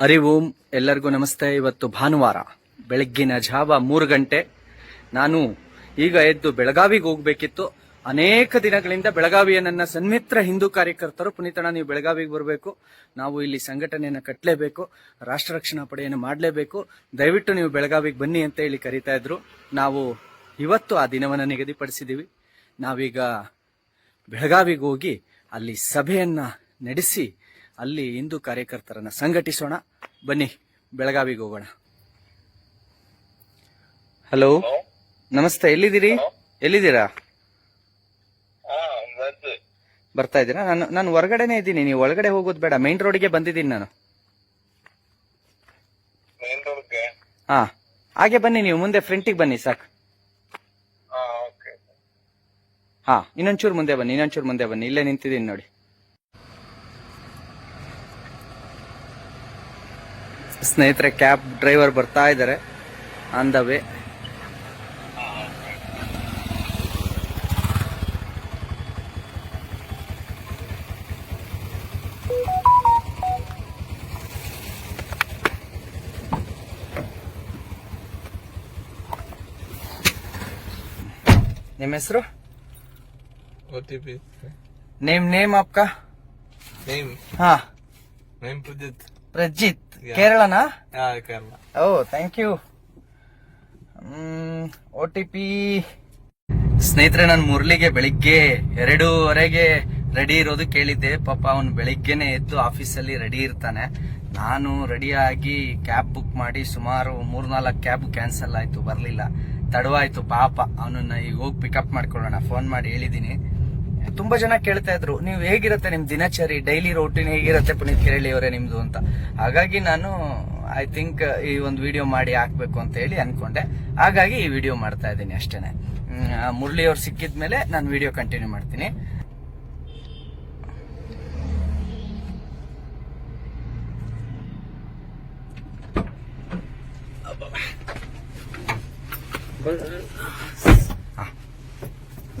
ಅರಿವು, ಎಲ್ಲರಿಗೂ ನಮಸ್ತೆ. ಇವತ್ತು ಭಾನುವಾರ, ಬೆಳಗ್ಗಿನ ಜಾವ ಮೂರು ಗಂಟೆ. ನಾನು ಈಗ ಎದ್ದು ಬೆಳಗಾವಿಗೆ ಹೋಗ್ಬೇಕಿತ್ತು. ಅನೇಕ ದಿನಗಳಿಂದ ಬೆಳಗಾವಿಯ ನನ್ನ ಸನ್ಮಿತ್ರ ಹಿಂದೂ ಕಾರ್ಯಕರ್ತರು, ಪುನೀತಣ್ಣ, ನೀವು ಬೆಳಗಾವಿಗೆ ಬರಬೇಕು. ನಾವು ಇಲ್ಲಿ ಸಂಘಟನೆಯನ್ನು ಕಟ್ಟಲೇಬೇಕು ರಾಷ್ಟ್ರ ರಕ್ಷಣಾ ಪಡೆಯನ್ನು ಮಾಡಲೇಬೇಕು. ದಯವಿಟ್ಟು ನೀವು ಬೆಳಗಾವಿಗೆ ಬನ್ನಿ ಅಂತ ಹೇಳಿ ಕರೀತಾ ಇದ್ರು. ನಾವು ಇವತ್ತು ಆ ದಿನವನ್ನು ನಿಗದಿಪಡಿಸಿದ್ದೀವಿ. ನಾವೀಗ ಬೆಳಗಾವಿಗೆ ಹೋಗಿ ಅಲ್ಲಿ ಸಭೆಯನ್ನ ನಡೆಸಿ ಅಲ್ಲಿ ಹಿಂದೂ ಕಾರ್ಯಕರ್ತರನ್ನ ಸಂಘಟಿಸೋಣ. ಬನ್ನಿ ಬೆಳಗಾವಿಗೆ ಹೋಗೋಣ. ಹಲೋ ನಮಸ್ತೆ ಎಲ್ಲಿದ್ದೀರಿ? ಎಲ್ಲಿದ್ದೀರಾ? ಬರ್ತಾ ಇದ್ದೀರಾ? ನಾನು ನಾನು ಹೊರಗಡೆನೆ ಇದ್ದೀನಿ ನೀವು ಒಳಗಡೆ ಹೋಗೋದು ಬೇಡ ಮೈನ್ ರೋಡ್ಗೆ ಬಂದಿದ್ದೀನಿ ನಾನು. ಹಾ ಹಾಗೆ ಬನ್ನಿ ನೀವು ಮುಂದೆ ಫ್ರಂಟಿಗೆ ಬನ್ನಿ ಸಾಕು. ಹಾ ಇನ್ನೊಂಚೂರು ಮುಂದೆ ಬನ್ನಿ ಇನ್ನೊಂಚೂರು ಮುಂದೆ ಬನ್ನಿ ಇಲ್ಲೇ ನಿಂತಿದ್ದೀನಿ ನೋಡಿ. स्नेहितर क्या ड्रैवर बरता आन नेम नेम आपका नेम हाँ name Prajit Prajit ಕೇರಳನಾ? Kerala. Oh thank you O T P ಸ್ನೇಹಿತರೆ ನಾನು ಮುರಳಿಗೆ ಬೆಳಿಗ್ಗೆ ಎರಡೂವರೆಗೆ ರೆಡಿ ಇರೋದು ಕೇಳಿದ್ದೆ. ಪಾಪ ಅವನು ಬೆಳಿಗ್ಗೆನೆ ಎದ್ದು ಆಫೀಸಲ್ಲಿ ರೆಡಿ ಇರ್ತಾನೆ. ನಾನು ರೆಡಿಯಾಗಿ ಕ್ಯಾಬ್ ಬುಕ್ ಮಾಡಿ ಸುಮಾರು ಮೂರ್ನಾಲ್ಕು ಕ್ಯಾಬ್ ಕ್ಯಾನ್ಸಲ್ ಆಯಿತು ಬರಲಿಲ್ಲ. ತಡವಾಯ್ತು ಪಾಪ. ಅವನನ್ನ ಈಗ ಹೋಗಿ ಪಿಕಪ್ ಮಾಡ್ಕೊಳ್ಳೋಣ. ಫೋನ್ ಮಾಡಿ ಹೇಳಿದ್ದೀನಿ. ತುಂಬಾ ಜನ ಕೇಳ್ತಾ ಇದ್ರು, ನೀವು ಹೇಗಿರುತ್ತೆ ನಿಮ್ ದಿನಚರಿ? ಡೈಲಿ ರೋಟೀನ್ ಹೇಗಿರುತ್ತೆ ಪುನೀತ್ ಕೇಳಿ ಅವರೇ ನಿಮ್ದು ಅಂತ? ಹಾಗಾಗಿ ನಾನು ಐ ಥಿಂಕ್ ಈ ಒಂದು ವಿಡಿಯೋ ಮಾಡಿ ಹಾಕ್ಬೇಕು ಅಂತ ಹೇಳಿ ಅನ್ಕೊಂಡೆ. ಹಾಗಾಗಿ ಈ ವಿಡಿಯೋ ಮಾಡ್ತಾ ಇದ್ದೀನಿ ಅಷ್ಟೇನೆ. ಮುರಳಿ ಅವ್ರು ಸಿಕ್ಕಿದ್ಮೇಲೆ ನಾನು ವಿಡಿಯೋ ಕಂಟಿನ್ಯೂ ಮಾಡ್ತೀನಿ.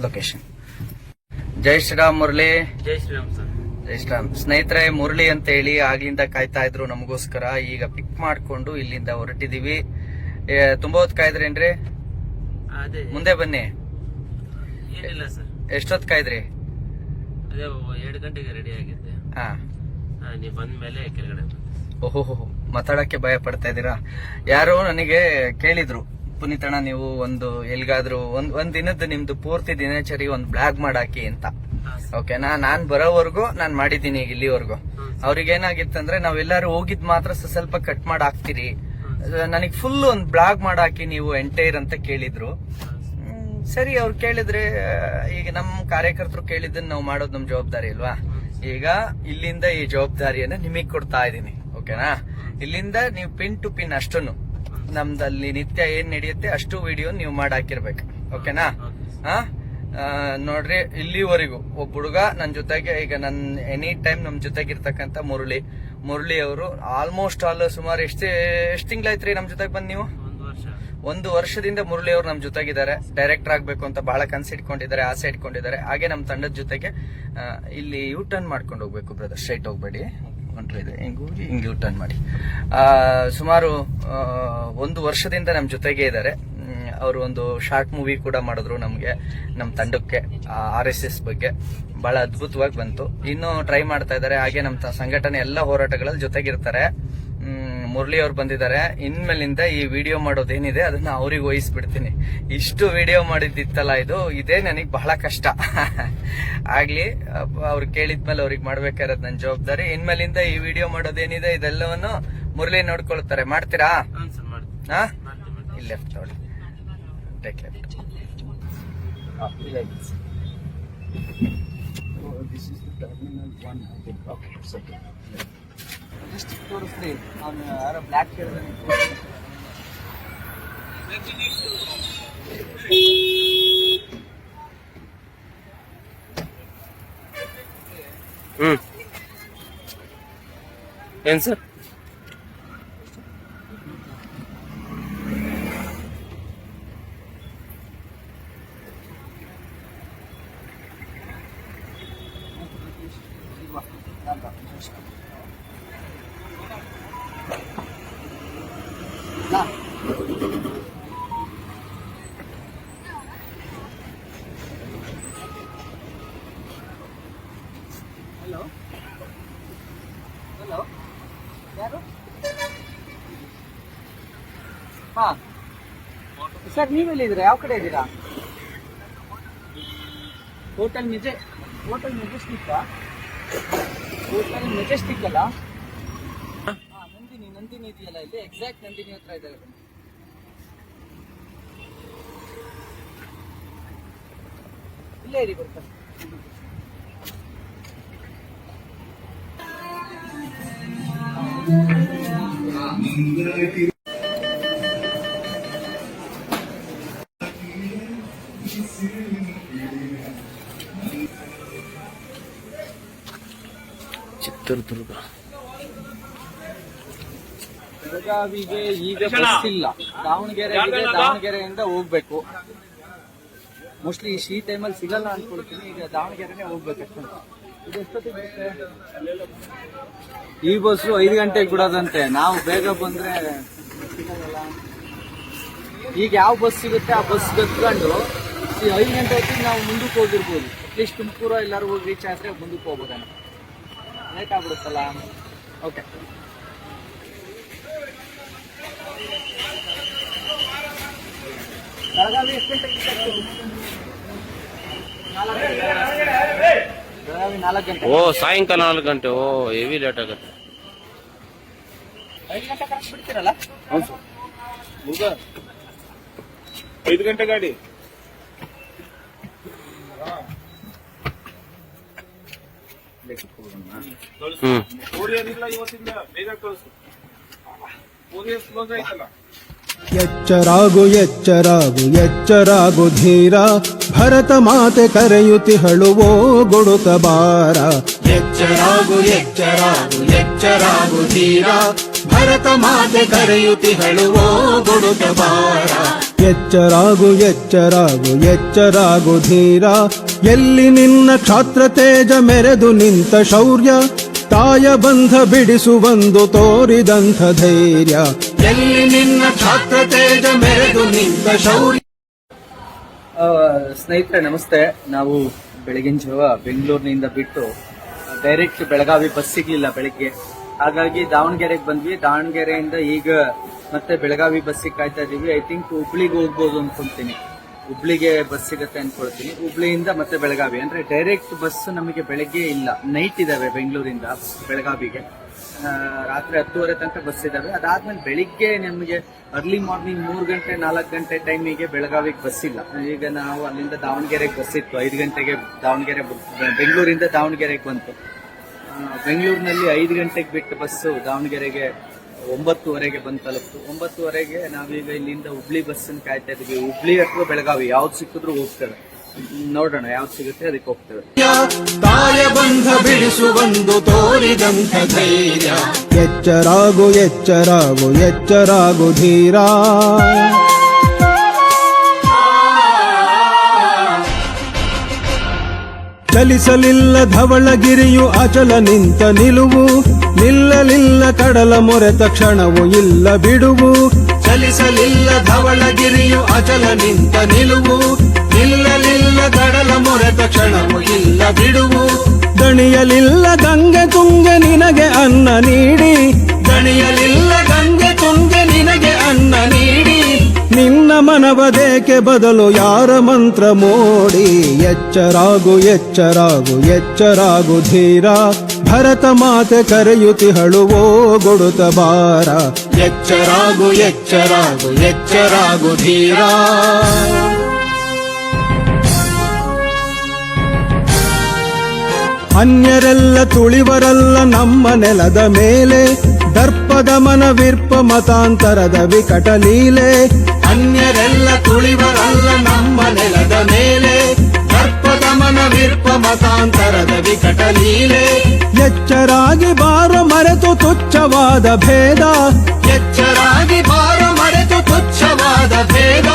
ಲೊಕೇಶನ್ ಜೈ ಶ್ರೀರಾಮ್ ಮುರಳಿ. ಜೈ ಶ್ರೀರಾಮ್ ಸರ್. ಜೈ ಶ್ರೀರಾಮ್. ಸ್ನೇಹಿತರೆ ಮುರಳಿ ಅಂತ ಹೇಳಿ ಆಗ್ಲಿಂದ ಕಾಯ್ತಾ ಇದ್ರು ನಮಗೋಸ್ಕರ. ಈಗ ಪಿಕ್ ಮಾಡ್ಕೊಂಡು ಇಲ್ಲಿಂದ ಹೊರಟಿದೀವಿ. ತುಂಬಾ ಹೊತ್ತು ಕಾಯ್ದ್ರೇನ್ರಿ ಅದೇ. ಮುಂದೆ ಬನ್ನಿ. ಏನಿಲ್ಲ ಸರ್. ಎಷ್ಟೊತ್ತು ಕಾಯ್ದ್ರಿ? ಅದೇ ಎರಡು ಗಂಟೆಗೆ ರೆಡಿ ಆಗಿದ್ದೆ. ಹಾ. ನೀವು ಬಂದ ಮೇಲೆ ಕೆಳಗಡೆ ಓಹೋ ಮಾತಾಡಕ್ಕೆ ಭಯ ಪಡ್ತಾ ಇದ್ದೀರಾ? ಯಾರೋ ನನಗೆ ಕೇಳಿದ್ರು. ಪುನೀತಣ್ಣ, ನೀವು ಒಂದು ಎಲ್ಗಾದ್ರೂ ಒಂದ್ ಒಂದ್ ದಿನದ ನಿಮ್ದು ಪೂರ್ತಿ ದಿನಚರಿ ಒಂದ್ ಬ್ಲಾಗ್ ಮಾಡಾಕಿ ಅಂತ. ಓಕೆನಾ ನಾನ್ ಬರೋವರೆಗೂ, ನಾನ್ ಮಾಡಿದ್ದೀನಿ ಈಗ ಇಲ್ಲಿವರೆಗೂ. ಅವ್ರಿಗೇನಾಗಿತ್ತಂದ್ರೆ, ನಾವೆಲ್ಲರೂ ಹೋಗಿದ್ ಮಾತ್ರ ಸ್ವಲ್ಪ ಕಟ್ ಮಾಡಿ ಹಾಕ್ತಿರಿ ನನಗ್ ಫುಲ್ ಒಂದ್ ಬ್ಲಾಗ್ ಮಾಡಾಕಿ ನೀವು ಎಂಟೈರ್ ಅಂತ ಕೇಳಿದ್ರು. ಸರಿ, ಅವ್ರು ಕೇಳಿದ್ರೆ, ಈಗ ನಮ್ಮ ಕಾರ್ಯಕರ್ತರು ಕೇಳಿದ್ದನ್ನ ನಾವು ಮಾಡೋದು ನಮ್ ಜವಾಬ್ದಾರಿ ಅಲ್ವಾ? ಈಗ ಇಲ್ಲಿಂದ ಈ ಜವಾಬ್ದಾರಿಯನ್ನ ನಿಮಗ್ ಕೊಡ್ತಾ ಇದ್ದೀನಿ. ಓಕೆನಾ ಇಲ್ಲಿಂದ ನೀವು ಪಿನ್ ಟು ಪಿನ್ ಅಷ್ಟನ್ನು. ನಮ್ದಲ್ಲಿ ನಿತ್ಯ ಏನ್ ನಡೆಯುತ್ತೆ ಅಷ್ಟು ವಿಡಿಯೋ ನೀವು ಮಾಡಾಕಿರ್ಬೇಕು ಓಕೆನಾ ಹಾ ನೋಡ್ರಿ ಇಲ್ಲಿವರೆಗೂ ಒಬ್ಬ ಹುಡುಗ ನನ್ನ ಜೊತೆಗೆ ಈಗ ನನ್ ಎನಿ ಟೈಮ್ ನಮ್ ಜೊತೆಗಿರ್ತಕ್ಕಂಥ ಮುರಳಿ ಮುರಳಿ ಅವರು ಆಲ್ಮೋಸ್ಟ್ ಆಲ್ ಸುಮಾರು ಎಷ್ಟು ಎಷ್ಟು ತಿಂಗಳಾಯ್ತ್ರಿ ನಮ್ ಜೊತೆಗೆ ಬಂದ್ ನೀವು? ಒಂದು ವರ್ಷ. ಒಂದು ವರ್ಷದಿಂದ ಮುರಳಿ ಅವರು ನಮ್ ಜೊತೆಗಿದ್ದಾರೆ. ಡೈರೆಕ್ಟರ್ ಆಗ್ಬೇಕು ಅಂತ ಬಹಳ ಕನ್ಸಿಟ್ಕೊಂಡಿದ್ದಾರೆ ಆಸೆ ಇಟ್ಕೊಂಡಿದ್ದಾರೆ. ಹಾಗೆ ನಮ್ಮ ತಂಡದ ಜೊತೆಗೆ ಇಲ್ಲಿ ಯೂ ಟರ್ನ್ ಮಾಡ್ಕೊಂಡು ಹೋಗ್ಬೇಕು ಬ್ರದರ್ ಸ್ಟ್ರೈಟ್ ಹೋಗ್ಬೇಡಿ. ಹೊಂಟ್ರೆ ಇದೆ ಹಿಂಗೆ ಹೋಗಿ ಟರ್ನ್ ಮಾಡಿ. ಸುಮಾರು ಒಂದು ವರ್ಷದಿಂದ ನಮ್ಮ ಜೊತೆಗೆ ಇದ್ದಾರೆ. ಅವರು ಒಂದು ಶಾರ್ಟ್ ಮೂವಿ ಕೂಡ ಮಾಡಿದ್ರು ನಮಗೆ ನಮ್ಮ ತಂಡಕ್ಕೆ ಆರ್ ಎಸ್ ಎಸ್ ಬಗ್ಗೆ. ಬಹಳ ಅದ್ಭುತವಾಗಿ ಬಂತು. ಇನ್ನು ಟ್ರೈ ಮಾಡ್ತಾ ಇದ್ದಾರೆ. ಹಾಗೆ ನಮ್ಮ ಸಂಘಟನೆ ಎಲ್ಲ ಹೋರಾಟಗಳಲ್ಲಿ ಜೊತೆಗಿರ್ತಾರೆ. ಮುರಳಿ ಅವ್ರು ಬಂದಿದ್ದಾರೆ. ಇನ್ಮೇಲಿಂದ ಈ ವಿಡಿಯೋ ಮಾಡೋದೇನಿದೆ ಅದನ್ನ ಅವ್ರಿಗೆ ವಹಿಸ್ಬಿಡ್ತೀನಿ. ಇಷ್ಟು ವಿಡಿಯೋ ಮಾಡಿದ್ದಿತ್ತಲ್ಲ ಇದು ಇದೇ ನನಗೆ ಬಹಳ ಕಷ್ಟ. ಆಗ್ಲಿ ಅವ್ರು ಕೇಳಿದ್ಮೇಲೆ ಅವ್ರಿಗೆ ಮಾಡ್ಬೇಕಾಗಿರೋದು ನನ್ನ ಜವಾಬ್ದಾರಿ. ಇನ್ಮೇಲಿಂದ ಈ ವಿಡಿಯೋ ಮಾಡೋದೇನಿದೆ ಇದೆಲ್ಲವನ್ನು ಮುರಳಿ ನೋಡ್ಕೊಳ್ತಾರೆ. ಮಾಡ್ತೀರಾ? ಹಾಂ ಸರ್ ಮಾಡ್ತೀನಿ ಹಾ? ಮಾಡ್ತೀನಿ ಮಾಡ್ತೀನಿ. ಇಲ್ಲಿ ಲೆಫ್ಟ್ ನೋಡಿ. ಟೇಕ್ ಲೆಫ್ಟ್ ತೋರಿಸ್ರಿ ಅವ್ನು ಯಾರೋ ಬ್ಲ್ಯಾಕ್ ಹ್ಮ್ ಏನ್ ಸರ್ ಸರ್ ನೀವೆಲ್ಲಿದ್ದೀರಾ ಯಾವ ಕಡೆ ಇದ್ದೀರಾ? ಹೋಟೆಲ್ ಮೆಜೆ ಹೋಟೆಲ್ ಮೆಜೆಸ್ಟಿಕ್ ಹೋಟೆಲ್ ಮೆಜೆಸ್ಟಿಕ್ ಅಲ್ಲ? ಹಾ. ನಂದಿನಿ ನಂದಿನಿ ಇದೆಯಲ್ಲ ಇಲ್ಲಿ? ಎಕ್ಸಾಕ್ಟ್ ನಂದಿನಿ ಹತ್ರ ಇದ್ದಾರೆ ಇಲ್ಲೇ ಇರಿ ಬರ್ತಾರೆ ಚಿತ್ರದುರ್ಗ ಬೆಳಗಾವಿಗೆ ಈಗ ಬಸ್ ಇಲ್ಲ ದಾವಣಗೆರೆ ದಾವಣಗೆರೆಯಿಂದ ಹೋಗ್ಬೇಕು. ಮೋಸ್ಟ್ಲಿ ಈ ಟೈಮಲ್ಲಿ ಸಿಗಲ್ಲ ಅನ್ಕೊಳ್ತೀನಿ. ಈಗ ದಾವಣಗೆರೆನೇ ಹೋಗ್ಬೇಕು ಇದು? ಈ ಬಸ್ಸು ಐದು ಗಂಟೆಗೆ ಬಿಡೋದಂತೆ. ನಾವು ಬೇಗ ಬಂದ್ರೆ ಸಿಗಲ್ಲ. ಈಗ ಯಾವ ಬಸ್ ಸಿಗುತ್ತೆ ಆ ಬಸ್ ಕತ್ಕೊಂಡು ಈ ಐದು ಗಂಟೆ ಹೊತ್ತಿಗೆ ನಾವು ಮುಂದಕ್ಕೆ ಹೋಗಿರ್ಬೋದು. ಅಟ್ಲೀಸ್ಟ್ ತುಮಕೂರು ಎಲ್ಲರೂ ಹೋಗಿ ರೀಚ್ ಆದರೆ ಮುಂದಕ್ಕೆ ಹೋಗ್ಬೋದಣ್ಣ ಲೇಟ್ ಆಗ್ಬಿಡುತ್ತಲ್ಲ ಓಕೆ ಬೆಳಗಾವಿ ಎಷ್ಟು ಗಂಟೆಗೆ ಸಿಗ್ತದೆ? ನಾಲ್ಕು ಗಂಟೆ. ಬೆಳಗಾವಿ ನಾಲ್ಕು ಗಂಟೆ ಓ ಸಾಯಂಕಾಲ ನಾಲ್ಕು ಗಂಟೆ ಓ ಹೆವಿ ಲೇಟ್ ಆಗುತ್ತೆ ಐದು ಗಂಟೆ ಕರೆಕ್ಟ್ ಇವತ್ತಿಂದ ಬೇಗ ಕಳಿಸು. ಆಯ್ತಲ್ಲ? ಎಚ್ಚರಾಗು ಎಚ್ಚರಾಗು ಎಚ್ಚರಾಗು ಧೀರ. ಭರತ ಮಾತೆ ಕರೆಯುತಿಹಳುವೋ ಗುಡುಕ ಬಾರ ಎಚ್ಚರಾಗು ಎಚ್ಚರಾಗು ಎಚ್ಚರಾಗು ಧೀರ. ಭರತ ಮಾತೆ ಕರೆಯುತಿಹಳುವೋ ಗುಡುಕ ಬಾರ. ಎಚ್ಚರಾಗು ಎಚ್ಚರಾಗು ಎಚ್ಚರಾಗು ಧೀರ. ಎಲ್ಲಿ ನಿನ್ನ ಕ್ಷಾತ್ರ ತೇಜ ಮೆರೆದು ನಿಂತ ಶೌರ್ಯ. ತಾಯ ಬಂಧ ಬಿಡಿಸುವಂದು ತೋರಿದಂಥ ಧೈರ್ಯ. ಎಲ್ಲಿ ನಿನ್ನ ಕ್ಷಾತ್ರ ತೇಜ ಮೆರೆದು ನಿಂತ ಶೌರ್ಯ. ಸ್ನೇಹಿತರೆ ನಮಸ್ತೆ. ನಾವು ಬೆಳಗಿನ ಜಾವ ಬೆಂಗಳೂರಿನಿಂದ ಬಿಟ್ಟು ಡೈರೆಕ್ಟ್ ಬೆಳಗಾವಿ ಬಸ್ ಸಿಗಲಿಲ್ಲ ಬೆಳಿಗ್ಗೆ. ಹಾಗಾಗಿ ದಾವಣಗೆರೆಗೆ ಬಂದ್ವಿ. ದಾವಣಗೆರೆಯಿಂದ ಈಗ ಮತ್ತೆ ಬೆಳಗಾವಿ ಬಸ್ಸಿಗೆ ಕಾಯ್ತಾ ಇದೀವಿ. ಐ ಥಿಂಕ್ ಹುಬ್ಳಿಗೆ ಹೋಗ್ಬೋದು ಅನ್ಕೊಂತೀನಿ. ಹುಬ್ಳಿಗೆ ಬಸ್ ಸಿಗುತ್ತೆ ಅನ್ಕೊಳ್ತೀನಿ. ಹುಬ್ಳಿಯಿಂದ ಮತ್ತೆ ಬೆಳಗಾವಿ. ಅಂದ್ರೆ ಡೈರೆಕ್ಟ್ ಬಸ್ ನಮಗೆ ಬೆಳಗ್ಗೆ ಇಲ್ಲ. ನೈಟ್ ಇದಾವೆ ಬೆಂಗಳೂರಿಂದ ಬೆಳಗಾವಿಗೆ. ರಾತ್ರಿ ಹತ್ತುವರೆ ತನಕ ಬಸ್ ಇದಾವೆ. ಅದಾದ್ಮೇಲೆ ಬೆಳಿಗ್ಗೆ ನಮಗೆ ಅರ್ಲಿ ಮಾರ್ನಿಂಗ್ ಮೂರು ಗಂಟೆ, ನಾಲ್ಕು ಗಂಟೆ ಟೈಮಿಗೆ ಬೆಳಗಾವಿಗೆ ಬಸ್ ಇಲ್ಲ. ಈಗ ನಾವು ಅಲ್ಲಿಂದ ದಾವಣಗೆರೆಗೆ ಬಸ್ ಇತ್ತು. ಐದು ಗಂಟೆಗೆ ದಾವಣಗೆರೆ ಬೆಂಗಳೂರಿಂದ ದಾವಣಗೆರೆಗೆ ಬಂತು. ಬೆಂಗಳೂರಿನಲ್ಲಿ ಐದು ಗಂಟೆಗೆ ಬಿಟ್ಟು ಬಸ್ಸು ದಾವಣಗೆರೆಗೆ ಒಂಬತ್ತುವರೆಗೆ ಬಂದು ತಲುಪ್ತು. ಒಂಬತ್ತುವರೆಗೆ ನಾವೀಗ ಇಲ್ಲಿಂದ ಹುಬ್ಳಿ ಬಸ್ಸನ್ನು ಕಾಯ್ತಾ ಇದ್ವಿ ಹುಬ್ಳಿ ಅಥವಾ ಬೆಳಗಾವಿ, ಯಾವ್ದು ಸಿಕ್ಕಿದ್ರು ಹೋಗ್ತೇವೆ. ನೋಡೋಣ, ಯಾವ್ದು ಸಿಗುತ್ತೆ ಅದಕ್ಕೆ ಹೋಗ್ತೇವೆ. ತಾಯ ಬಂಧ ಎಚ್ಚರಾಗು ಎಚ್ಚರಾಗು ಎಚ್ಚರಾಗು ಧೀರ. ಚಲಿಸಲಿಲ್ಲ ಧವಳಗಿರಿಯು ಅಚಲ ನಿಂತ ನಿಲುವು. ನಿಲ್ಲಲಿಲ್ಲ ಕಡಲ ಮೊರೆತ ಕ್ಷಣವು ಇಲ್ಲ ಬಿಡುವು. ಚಲಿಸಲಿಲ್ಲ ಧವಳಗಿರಿಯು ಅಚಲ ನಿಂತ ನಿಲುವು. ನಿಲ್ಲಲಿಲ್ಲ ಕಡಲ ಮೊರೆತ ಕ್ಷಣವು ಇಲ್ಲ ಬಿಡುವು. ದಣಿಯಲಿಲ್ಲ ಗಂಗೆ ತುಂಗೆ ನಿನಗೆ ಅನ್ನ ನೀಡಿ. ದಣಿಯಲಿಲ್ಲ ಮನವದೇಕೆ ಬದಲು ಯಾರ ಮಂತ್ರ ಮೋಡಿ? ಎಚ್ಚರಾಗು ಎಚ್ಚರಾಗು ಎಚ್ಚರಾಗು ಧೀರ. ಭರತ ಮಾತೆ ಕರೆಯುತಿಹಳುವೋ ಗೊಡುತ ಬಾರ ಎಚ್ಚರಾಗು ಎಚ್ಚರಾಗು ಎಚ್ಚರಾಗು ಧೀರ. ಅನ್ಯರೆಲ್ಲ ತುಳಿವರಲ್ಲ ನಮ್ಮ ನೆಲದ ಮೇಲೆ. ದರ್ಪದ ಮನವಿರ್ಪ ಮತಾಂತರದ ವಿಕಟ ಲೀಲೆ. ಅನ್ಯರೆಲ್ಲ ತುಳಿವರಲ್ಲ ನಮ್ಮ ನೆಲದ ಮೇಲೆ. ಸರ್ಪದ ಮನವಿರ್ಪ ಮತಾಂತರದ ವಿಕಟ ಲೀಲೆ. ಎಚ್ಚರಾಗಿ ಬಾರ ಮರೆತು ತುಚ್ಛವಾದ ಭೇದ. ಎಚ್ಚರಾಗಿ ಬಾರ ಮರೆತು ತುಚ್ಛವಾದ ಭೇದ.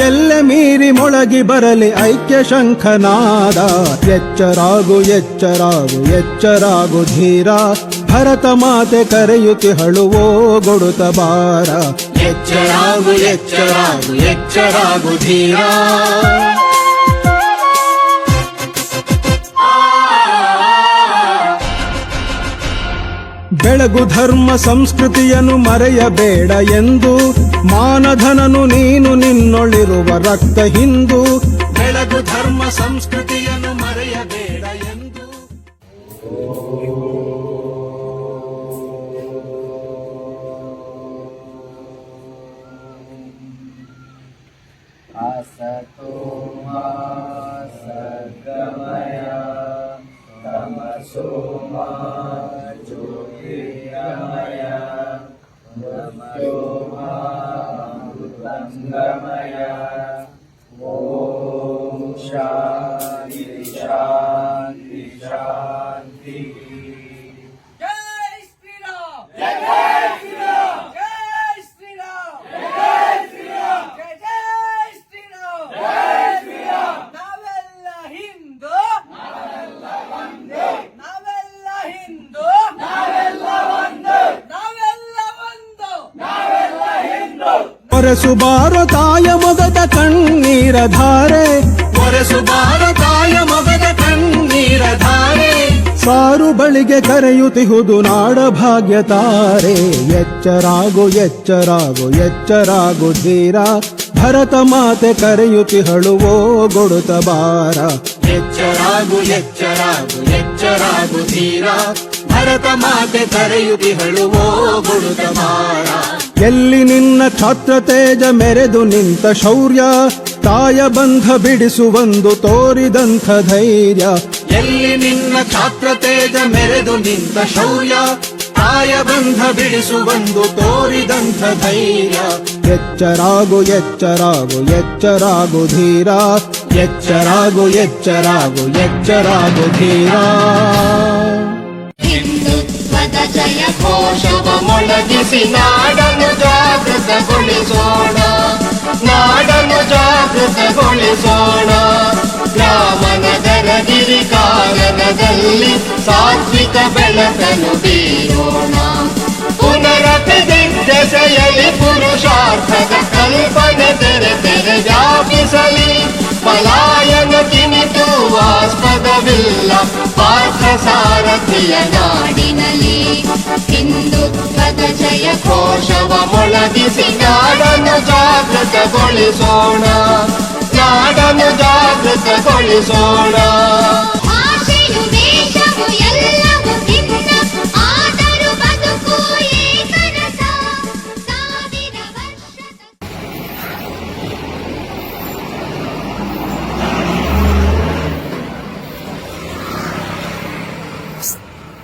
ಎಲ್ಲೆ ಮೀರಿ ಮೊಳಗಿ ಬರಲಿ ಐಕ್ಯ ಶಂಖನಾದ. ಎಚ್ಚರಾಗು ಎಚ್ಚರಾಗು ಎಚ್ಚರಾಗು ಧೀರ. ಭರತ ಮಾತೆ ಕರೆಯುತಿಹಳುವೋ ಗೊಡುತ ಬಾರ ಎಚ್ಚರಾಗು ಎಚ್ಚರಾಗು ಎಚ್ಚರಾಗು ಧೀರ. ಬೆಳಗು ಧರ್ಮ ಸಂಸ್ಕೃತಿಯನ್ನು ಮರೆಯಬೇಡ ಎಂದು ಮಾನಧನನು ನೀನು ನಿನ್ನೊಳಿರುವ ರಕ್ತ ಹಿಂದೂ. ಬೆಳಗು ಧರ್ಮ ಸಂಸ್ಕೃತಿಯನ್ನು ಮರೆಯಬೇಡ Gramaya Om Shanti ಒರೆಸುಬಾರ ತಾಯ ಮೊಗದ ಕಣ್ಣೀರ ಧಾರೆ. ಒರೆಸುಬಾರ ತಾಯ ಮೊಗದ ಕಣ್ಣೀರ ಧಾರೆ. ಸಾರು ಬಳಿಗೆ ಕರೆಯುತ್ತಿಹುದು ನಾಡ ಭಾಗ್ಯ ತಾರೆ. ಎಚ್ಚರಾಗು ಎಚ್ಚರಾಗು ಎಚ್ಚರಾಗು ಧೀರ ಭರತ ಮಾತೆ ಕರೆಯುತ್ತಿಹಳುವೋ ಗೊಡುತ ಬಾರ. ಎಚ್ಚರಾಗು ಎಚ್ಚರಾಗು ಎಚ್ಚರಾಗು ಧೀರ ಭರತ ಮಾತೆ ಕರೆಯುತ್ತಿಹಳುವೋ ಗೊಡುತ ಬಾರ ಎಲ್ಲಿ ನಿನ್ನ ಛಾತ್ರ ತೇಜ ಮೆರೆದು ನಿಂತ ಶೌರ್ಯ ತಾಯ ಬಂಧ ಬಿಡಿಸುವಂದು ತೋರಿದಂಥ ಧೈರ್ಯ. ಎಲ್ಲಿ ನಿನ್ನ ಛಾತ್ರ ತೇಜ ಮೆರೆದು ನಿಂತ ಶೌರ್ಯ ತಾಯ ಬಂಧ ಬಿಡಿಸುವಂದು ತೋರಿದಂಥ ಧೈರ್ಯ. ಎಚ್ಚರಾಗು ಎಚ್ಚರಾಗು ಎಚ್ಚರಾಗು ಧೀರ. ಎಚ್ಚರಾಗು ಎಚ್ಚರಾಗು ಎಚ್ಚರಾಗು ಧೀರ. ಘೋಷವ ಮೊಳಗಿಸಿ ನಾಡನ್ನು ಜಾಗೃತಗೊಳಿಸೋಣ ನಾಡನ್ನು ಜಾಗೃತಗೊಳಿಸೋಣ ಗ್ರಾಮ ನಗರ ಗಿರಿ ಕಾನನದಲ್ಲಿ ಸಾತ್ವಿಕ ಬೆಳಕನ್ನು ಬೀರೋಣ ಪುನರಪಿದಿದ್ದೆಸೆಯಲಿ ಪುರುಷಾರ್ಥದ ಕಲ್ಪನೆ ತೆರೆ ತೆರೆ ವ್ಯಾಪಿಸಲಿ ಪಲಾಯನ ಕಿಣಿತು ಆಸ್ಪದವಿಲ್ಲ ಪಾತ್ರ ಸಾರಥಿಯ ನಾಡಿನಲ್ಲಿ ಹಿಂದುತ್ವದ ಜಯ ಕೋಶವ ಮೊಳಗಿಸಿ ನಾಡನ್ನು ಜಾಗೃತಗೊಳಿಸೋಣ. ನಾಡನ್ನು ಜಾಗೃತಗೊಳಿಸೋಣ.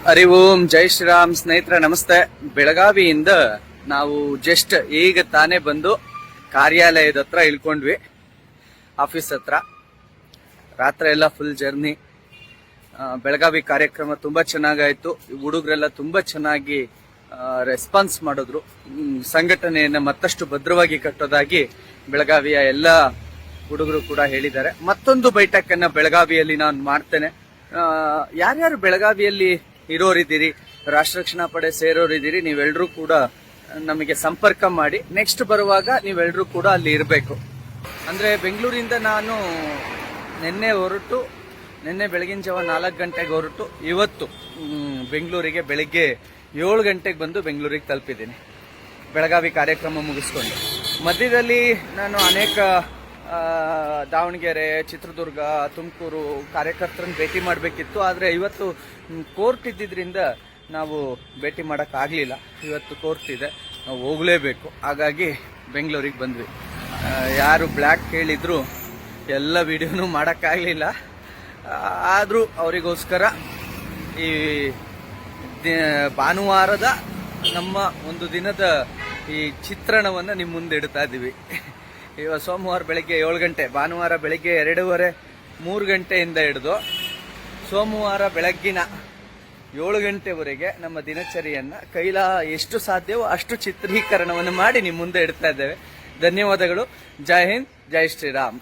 ಹರಿ ಓಂ ಜೈ ಶ್ರೀರಾಮ್, ಸ್ನೇಹಿತರೆ, ನಮಸ್ತೆ. ಬೆಳಗಾವಿಯಿಂದ ನಾವು ಜಸ್ಟ್ ಈಗ ತಾನೇ ಬಂದು ಕಾರ್ಯಾಲಯದ ಹತ್ರ ಇಳ್ಕೊಂಡ್ವಿ. ಆಫೀಸ್ ಹತ್ರ. ರಾತ್ರಿ ಎಲ್ಲ ಫುಲ್ ಜರ್ನಿ ಬೆಳಗಾವಿ ಕಾರ್ಯಕ್ರಮ ತುಂಬಾ ಚೆನ್ನಾಗಾಯ್ತು. ಹುಡುಗರೆಲ್ಲ ತುಂಬಾ ಚೆನ್ನಾಗಿ ರೆಸ್ಪಾನ್ಸ್ ಮಾಡಿದ್ರು. ಸಂಘಟನೆಯನ್ನು ಮತ್ತಷ್ಟು ಭದ್ರವಾಗಿ ಕಟ್ಟೋದಾಗಿ ಬೆಳಗಾವಿಯ ಎಲ್ಲ ಹುಡುಗರು ಕೂಡ ಹೇಳಿದ್ದಾರೆ. ಮತ್ತೊಂದು ಬೈಠಕನ್ನ ಬೆಳಗಾವಿಯಲ್ಲಿ ನಾನು ಮಾಡ್ತೇನೆ. ಯಾರ್ಯಾರು ಬೆಳಗಾವಿಯಲ್ಲಿ ಇರೋರಿದ್ದೀರಿ ರಾಷ್ಟ್ರ ರಕ್ಷಣಾ ಪಡೆ ಸೇರೋರಿದ್ದೀರಿ ನೀವೆಲ್ಲರೂ ಕೂಡ ನಮಗೆ ಸಂಪರ್ಕ ಮಾಡಿ ನೆಕ್ಸ್ಟ್ ಬರುವಾಗ ನೀವೆಲ್ಲರೂ ಕೂಡ ಅಲ್ಲಿ ಇರಬೇಕು. ಅಂದರೆ ಬೆಂಗಳೂರಿಂದ ನಾನು ನಿನ್ನೆ ಹೊರಟು, ನಿನ್ನೆ ಬೆಳಗಿನ ಜಾವ ನಾಲ್ಕು ಗಂಟೆಗೆ ಹೊರಟು, ಇವತ್ತು ಬೆಂಗಳೂರಿಗೆ ಬೆಳಿಗ್ಗೆ ಏಳು ಗಂಟೆಗೆ ಬಂದು ಬೆಂಗಳೂರಿಗೆ ತಲುಪಿದ್ದೀನಿ. ಬೆಳಗಾವಿ ಕಾರ್ಯಕ್ರಮ ಮುಗಿಸ್ಕೊಂಡು. ಮಧ್ಯದಲ್ಲಿ ನಾನು ಅನೇಕ ದಾವಣಗೆರೆ, ಚಿತ್ರದುರ್ಗ, ತುಮಕೂರು ಕಾರ್ಯಕರ್ತರನ್ನ ಭೇಟಿ ಮಾಡಬೇಕಿತ್ತು. ಆದರೆ ಇವತ್ತು ಕೋರ್ಟ್ ಇದ್ದಿದ್ದರಿಂದ ನಾವು ಭೇಟಿ ಮಾಡೋಕ್ಕಾಗಲಿಲ್ಲ ಇವತ್ತು ಕೋರ್ಟ್ ಇದೆ. ನಾವು ಹೋಗಲೇಬೇಕು. ಹಾಗಾಗಿ ಬೆಂಗಳೂರಿಗೆ ಬಂದ್ವಿ. ಯಾರು ಬ್ಲ್ಯಾಕ್ ಕೇಳಿದ್ರು ಎಲ್ಲ ವಿಡಿಯೋನು ಮಾಡೋಕ್ಕಾಗಲಿಲ್ಲ ಆದರೂ ಅವರಿಗೋಸ್ಕರ ಈ ಭಾನುವಾರದ ನಮ್ಮ ಒಂದು ದಿನದ ಈ ಚಿತ್ರಣವನ್ನು ನಿಮ್ಮ ಮುಂದೆ ಇಡ್ತಾ ಇದ್ದೀವಿ ಇವಾಗ ಸೋಮವಾರ ಬೆಳಗ್ಗೆ ಏಳು ಗಂಟೆ, ಭಾನುವಾರ ಬೆಳಗ್ಗೆ ಎರಡೂವರೆ, ಮೂರು ಗಂಟೆಯಿಂದ ಹಿಡಿದು ಸೋಮವಾರ ಬೆಳಗ್ಗಿನ ಏಳು ಗಂಟೆವರೆಗೆ ನಮ್ಮ ದಿನಚರಿಯನ್ನ ಕೈಲ ಎಷ್ಟು ಸಾಧ್ಯವೋ ಅಷ್ಟು ಚಿತ್ರೀಕರಣವನ್ನು ಮಾಡಿ ನಿಮ್ಮ ಮುಂದೆ ಇಡ್ತಾ ಇದ್ದೇವೆ. ಧನ್ಯವಾದಗಳು. ಜೈ ಹಿಂದ್, ಜೈ ಶ್ರೀರಾಮ್.